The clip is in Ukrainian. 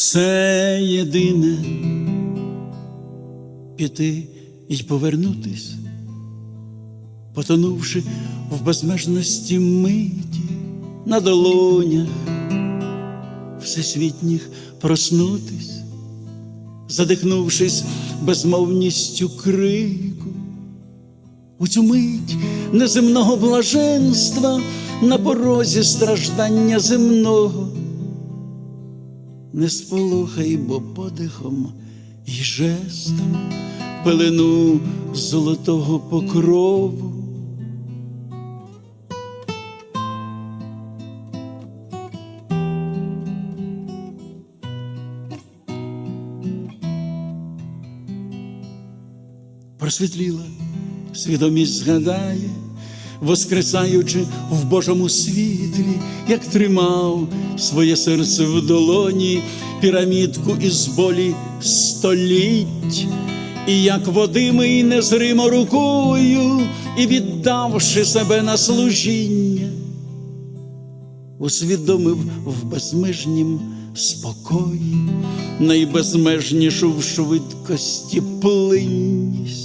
все єдине піти й повернутись, потонувши в безмежності миті на долонях всесвітніх проснутись, задихнувшись безмовністю крику, у цю мить неземного блаженства на порозі страждання земного. Не сполохай, бо подихом і жестом пелену золотого покрову. Просвітліла, свідомість згадає, воскресаючи в Божому світлі, як тримав своє серце в долоні, пірамідку із болі століть, і як водимий незримо рукою, і віддавши себе на служіння, усвідомив в безмежнім спокої найбезмежнішу в швидкості плинність.